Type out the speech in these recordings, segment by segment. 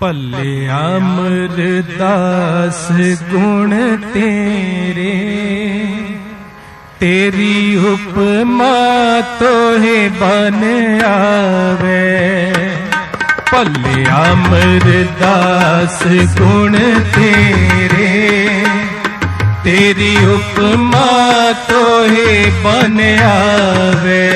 ਭੱਲੇ ਅਮਰਦਾਸ ਗੁਣ ਤੇਰੇ। ਤੇਰੀ ਉਪਮਾ ਤੋਹਿ ਬਨ ਆਵੇ। ਭੱਲੇ ਅਮਰਦਾਸ ਗੁਣ ਤੇਰੇ। ਤੇਰੀ ਉਪਮਾ ਤੋਹਿ ਬਨ ਆਵੇ।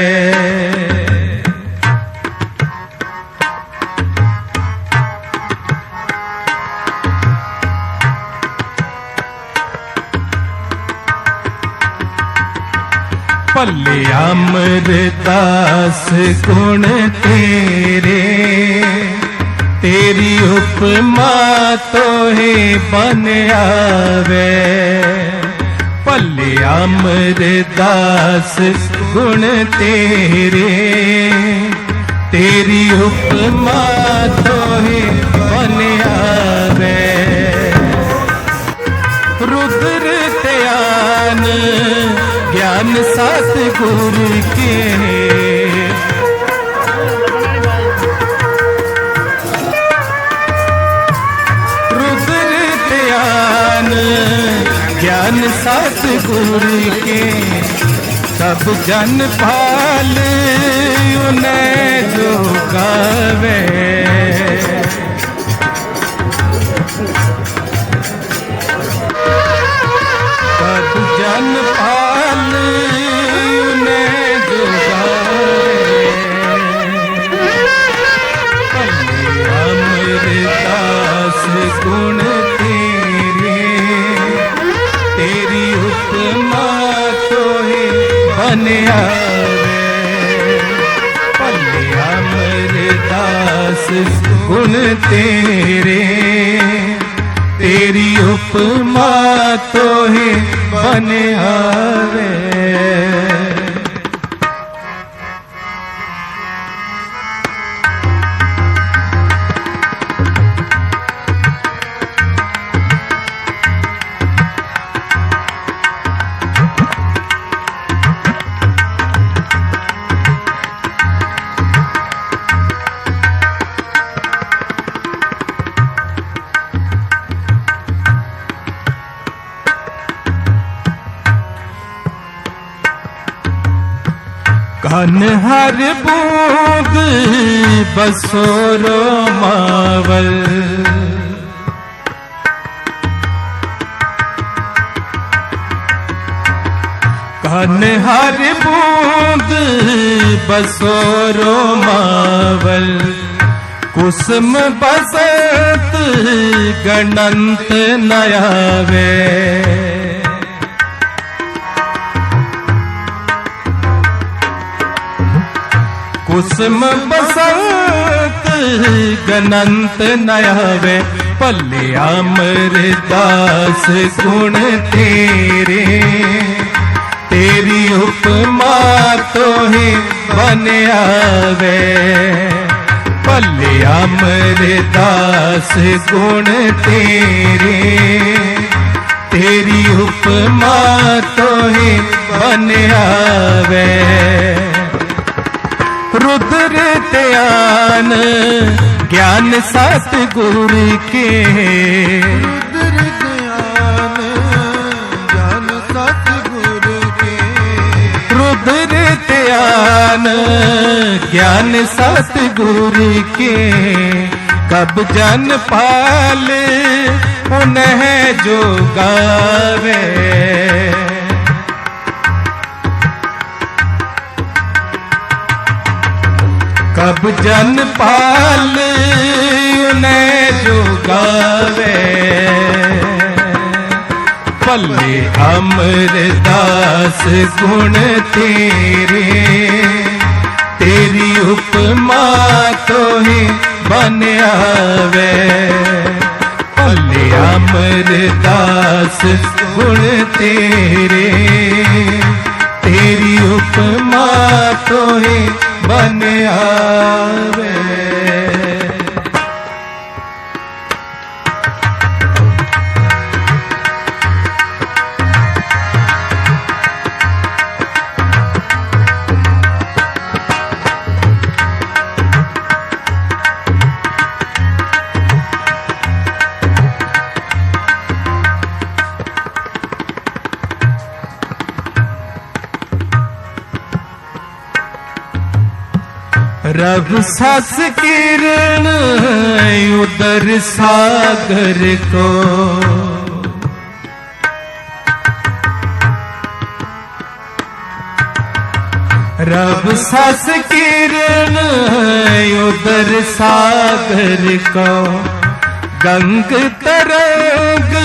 ਭੱਲੇ ਅਮਰਦਾਸ, ਗੁਣ ਤੇਰੇ। ਤੇਰੀ ਉਪਮਾ ਤੋਹੇ ਬਨ ਆਵੇ। ਭੱਲੇ ਅਮਰਦਾਸ, ਗੁਣ ਤੇਰੇ। ਤੇਰੀ ਉਪਮਾ ਤੋਹੇ ਬਨ ਆਵੇ। ਰੁਦਰ ਧਨ ਸਤਿਗੁਰ ਕੇ ਰੁਦਰ ਧਿਆਨ ਗਿਆਨ ਸਤਿਗੁਰ ਕੇ ਸਭ ਜਨ ਪਾਲ ਉਨੇ ਜੋ ਗਾਵੇ ਗੁਣ ਤੇਰੇ ਤੇਰੀ ਉਪਮਾ ਤੋਹੇ ਬਨ ਆਵੇ। ਕਨ ਹਰ ਬੂੰਦ ਬਸੋਰੋ ਮਾਵਲ ਕਨ ਹਰ ਬੂੰਦ ਬਸੋਰੋ ਮਾਵਲ ਕੁਸਮ ਬਸਤ ਗਣੰਤ ਨਯਾਵੇ ਕੁਸਮ ਬਸੰਤ ਗਨੰਤ ਨਯਾਵੇ ਭੱਲੇ ਅਮਰਦਾਸ ਗੁਣ ਤੇਰੇ ਤੇਰੀ ਉਪਮਾ ਤੋਹੇ ਬਨ ਵੇ ਭੱਲੇ ਅਮਰਦਾਸ ਗੁਣ ਤੇਰੇ ਤੇਰੀ ਉਪਮਾ ਤੋਹੇ ਬਨ ਵੇ रुद्र त्यान ज्ञान सत गुरु के रुद्र ज्ञान ज्ञान सतगुरु के रुद्र त्यान ज्ञान सत गुरु के कब जन पाल उन्हें जो गावे तब जन पाल ने जो गावे पल्ले अमरदास गुण तेरे तेरी उपमा तो ही बन आवे पल्ले अमरदास गुण तेरे तेरी उपमा तो ही ਬਨ ਆਵੇ रब सस किरण उदर सागर को रब सस किरण उदर सागर को गंग तरंग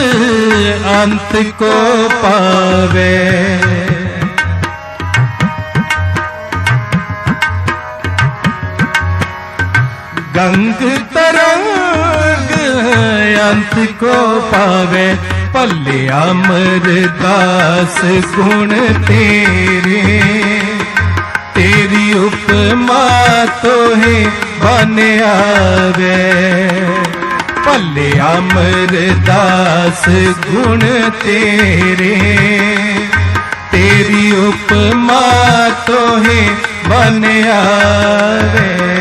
अंत को पावे ਗੰਗ ਤਰੰਗ ਅੰਤ ਕੋ ਪਾਵੇ ਭੱਲੇ ਅਮਰਦਾਸ ਗੁਣ ਤੇਰੇ। ਤੇਰੀ ਉਪਮਾ ਤੋਹੇ ਬਨ ਆਵੇ। ਭੱਲੇ ਅਮਰਦਾਸ ਗੁਣ ਤੇਰੇ। ਤੇਰੀ ਉਪਮਾ ਤੋਹੇ ਬਨ ਆਵੇ।